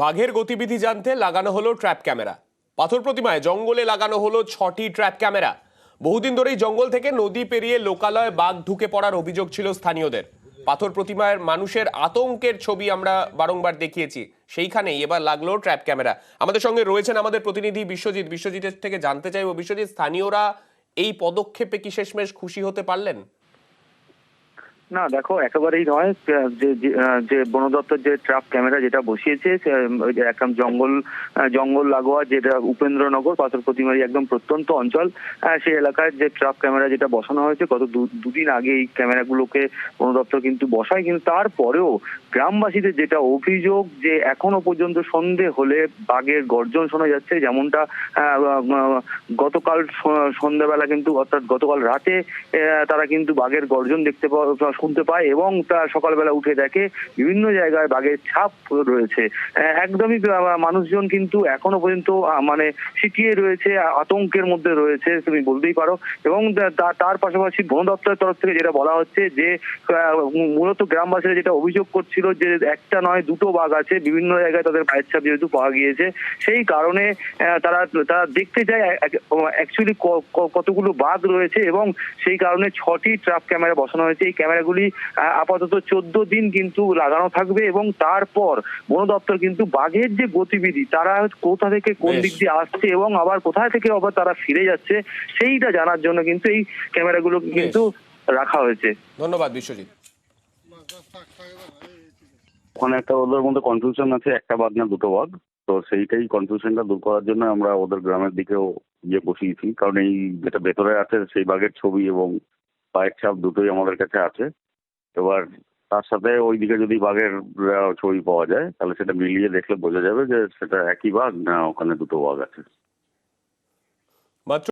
বাঘের গতিবিধি জানতে লাগানো হলো ট্র্যাপ ক্যামেরা। পাথর প্রতিমায় জঙ্গলে লাগানো হলো ছটি ট্র্যাপ ক্যামেরা। বহুদিন ধরেই জঙ্গল থেকে নদী পেরিয়ে লোকালয়ে বাঘ ঢুকে পড়ার অভিযোগ ছিল স্থানীয়দের। পাথর প্রতিমার মানুষের আতঙ্কের ছবি আমরা বারংবার দেখিয়েছি। সেইখানেই এবার লাগল ট্র্যাপ ক্যামেরা। আমাদের সঙ্গে রয়েছেন আমাদের প্রতিনিধি বিশ্বজিৎ। বিশ্বজিতের থেকে জানতে চাইব, বিশ্বজিৎ, স্থানীয়রা এই পদক্ষেপে কি শেষমেশ খুশি হতে পারলেন? না দেখো একেবারেই নয়। যে যে, বন দপ্তর যে ট্রাপ ক্যামেরা যেটা বসিয়েছে একদম জঙ্গল জঙ্গল লাগোয়া যেটা উপেন্দ্রনগর পাথর প্রতিমারি একদম প্রত্যন্ত অঞ্চল সেই এলাকার যে ট্রাপ ক্যামেরা যেটা বসানো হয়েছে গত দুদিন আগে এই ক্যামেরাগুলোকে বন দপ্তর কিন্তু বসায়। কিন্তু তারপরেও গ্রামবাসীদের যেটা অভিযোগ যে এখনও পর্যন্ত সন্ধে হলে বাঘের গর্জন শোনা যাচ্ছে যেমনটা গতকাল সন্ধ্যাবেলা কিন্তু অর্থাৎ গতকাল রাতে তারা কিন্তু বাঘের গর্জন দেখতে পাওয়া শুনতে পায় এবং তা সকালবেলা উঠে দেখে বিভিন্ন জায়গায় বাঘের ছাপ রয়েছে। একদমই মানুষজন কিন্তু এখনও পর্যন্ত মানে সিটিয়ে রয়েছে, আতঙ্কের মধ্যে রয়েছে, তুমি বলতেই পারো। এবং তার পাশাপাশি বন দপ্তরের তরফ থেকে যেটা বলা হচ্ছে যে মূলত গ্রামবাসীরা যেটা অভিযোগ করছিল যে একটা নয়, দুটো বাঘ আছে, বিভিন্ন জায়গায় তাদের পায়ের ছাপ যেহেতু পাওয়া গিয়েছে, সেই কারণে তারা তারা দেখতে যায় অ্যাকচুয়ালি কতগুলো বাঘ রয়েছে এবং সেই কারণে ছটি ট্রাপ ক্যামেরা বসানো হয়েছে। এই ক্যামেরাগুলি আহ, আপাতত চোদ্দ দিন কিন্তু লাগানো থাকবে এবং তারপর বন দপ্তর কিন্তু বাঘের যে গতিবিধি তারা কোথা থেকে কোন দিক দিয়ে আসছে এবং আবার কোথায় থেকে আবার তারা ফিরে যাচ্ছে সেইটা জানার জন্য কিন্তু এই ক্যামেরাগুলো কিন্তু রাখা হয়েছে। ধন্যবাদ বিশ্বজিৎ। ওখানে একটা ওদের মধ্যে কনফিউশন আছে একটা বাঘ না দুটো বাঘ। তো সেইটাই কনফিউশনটা দূর করার জন্য আমরা ওদের গ্রামের দিকেও ইয়ে বসিয়েছি। কারণ এই যেটা ভেতরে আছে সেই বাঘের ছবি এবং পায়ের ছাপ দুটোই আমাদের কাছে আছে। এবার তার সাথে ওই দিকে যদি বাঘের ছবি পাওয়া যায়, তাহলে সেটা মিলিয়ে দেখলে বোঝা যাবে যে সেটা একই বাঘ না ওখানে দুটো বাঘ আছে।